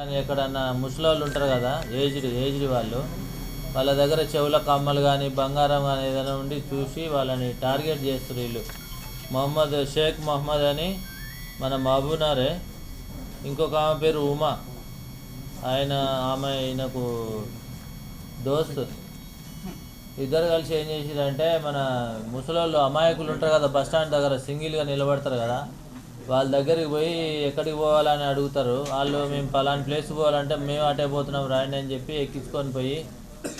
కానీ ఎక్కడన్నా ముసలోళ్ళు ఉంటారు కదా ఏజ్డ్ ఏజ్డ్ వాళ్ళు వాళ్ళ దగ్గర చెవుల కమ్మలు కానీ బంగారం కానీ ఏదైనా ఉండి చూసి వాళ్ళని టార్గెట్ చేస్తారు వీళ్ళు. మొహమ్మద్ షేక్ మొహమ్మద్ అని మన మహబూనారే ఇంకొక ఆమె పేరు ఉమా. ఆయన ఆమె ఈయనకు దోస్త్. ఇద్దరు కలిసి ఏం చేసిరంటే మన ముసలోళ్ళు అమాయకులు ఉంటారు కదా బస్ స్టాండ్ దగ్గర సింగిల్గా నిలబడతారు కదా వాళ్ళ దగ్గరికి పోయి ఎక్కడికి పోవాలని అడుగుతారు. వాళ్ళు మేము పలానా ప్లేస్ పోవాలంటే మేము అటే పోతున్నాం రాయండి అని చెప్పి ఎక్కించుకొని పోయి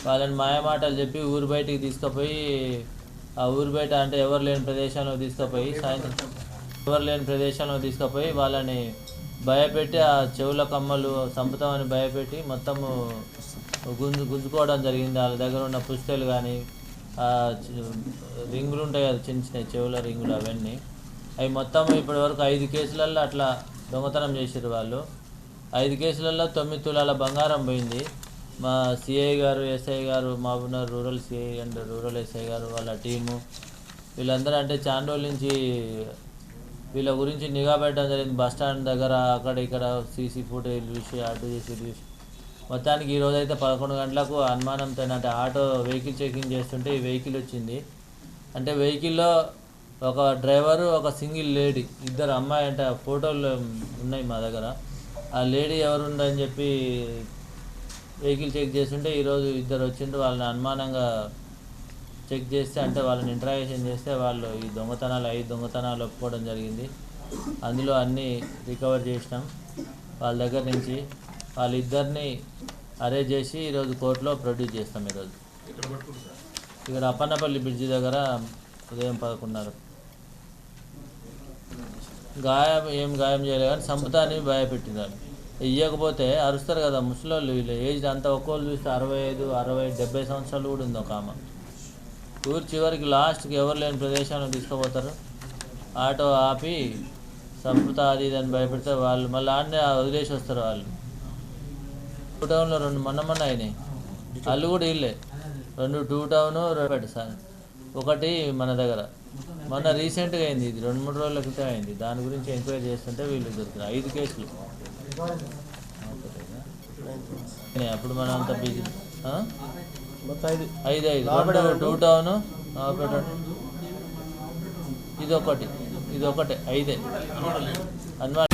వాళ్ళని మాయమాటలు చెప్పి ఊరు బయటికి తీసుకుపోయి ఆ ఊరు బయట అంటే ఎవరు లేని ప్రదేశంలో తీసుకుపోయి సాయంత్రం ఎవరు లేని ప్రదేశంలో తీసుకుపోయి వాళ్ళని భయపెట్టి ఆ చెవుల కమ్మలు చంపుతామని భయపెట్టి మొత్తము గుంజు గుంజుకోవడం జరిగింది. వాళ్ళ దగ్గర ఉన్న పుస్తకాలు కానీ రింగులు ఉంటాయి కదా చిన్న చిన్న చెవుల రింగులు అవన్నీ అవి మొత్తం ఇప్పటి వరకు ఐదు కేసులల్లో అట్లా దొంగతనం చేసారు వాళ్ళు. ఐదు కేసులలో తొమ్మిది తులాల బంగారం పోయింది. మా సిఐ గారు ఎస్ఐ గారు Mahabubnagar rural CI and rural SI గారు వాళ్ళ టీము వీళ్ళందరూ అంటే చాండోల్ నుంచి వీళ్ళ గురించి నిఘా పెట్టడం జరిగింది. బస్ స్టాండ్ దగ్గర అక్కడ ఇక్కడ సీసీ ఫుటేజ్ చూసి అటు చేసి చూసి. మొత్తానికి ఈరోజు అయితే పదకొండు గంటలకు అనుమానంతో అంటే ఆటో వెహికల్ చెకింగ్ చేస్తుంటే ఈ వెహికల్ వచ్చింది. అంటే వెహికల్లో ఒక డ్రైవరు ఒక సింగిల్ లేడీ. ఇద్దరు అమ్మాయి అంటే ఫోటోలు ఉన్నాయి మా దగ్గర. ఆ లేడీ ఎవరు ఉందని చెప్పి వెహికల్ చెక్ చేస్తుంటే ఈరోజు ఇద్దరు వచ్చిండ్రు. వాళ్ళని అనుమానంగా చెక్ చేస్తే అంటే వాళ్ళని ఇంట్రాగేషన్ చేస్తే వాళ్ళు ఈ దొంగతనాలు ఐదు దొంగతనాలు ఒప్పుకోవడం జరిగింది. అందులో అన్నీ రికవర్ చేసినాం. వాళ్ళ దగ్గర నుంచి వాళ్ళిద్దరిని అరెస్ట్ చేసి ఈరోజు కోర్టులో ప్రొడ్యూస్ చేస్తాం ఈరోజు. ఇక్కడ అప్పన్నపల్లి బ్రిడ్జి దగ్గర ఉదయం పదకొండున్నర. గాయం ఏం గాయం చేయలేదు కానీ సంపుతాన్ని భయపెట్టినారు ఇవ్వకపోతే అరుస్తారు కదా ముసలోళ్ళు వీళ్ళు. ఏజ్ అంతా ఒక్కోళ్ళు చూస్తే అరవై ఐదు అరవై డెబ్బై సంవత్సరాలు కూడా ఉంది ఒక ఆమె. ఊరు చివరికి లాస్ట్కి ఎవరు లేని ప్రదేశాన్ని తీసుకుపోతారు? ఆటో ఆపి సంపృత అది ఇది అని భయపెడితే వాళ్ళు మళ్ళీ ఆడనే వదిలేసి వస్తారు వాళ్ళు. టూ టౌన్లో రెండు మొన్న మొన్న అయినాయి. వాళ్ళు కూడా వీళ్ళే. రెండు టూ టౌన్ రెండు సార్. ఒకటి మన దగ్గర. మొన్న రీసెంట్గా అయింది ఇది రెండు మూడు రోజుల క్రితం అయింది. దాని గురించి ఎంక్వైరీ చేస్తుంటే వీళ్ళు దొరికిన ఐదు కేసులు. అప్పుడు మనం అంత బిజీ? ఐదు ఐదు. టూ టౌన్ ఇది ఒకటి ఇది ఒకటే ఐదే. అన్వా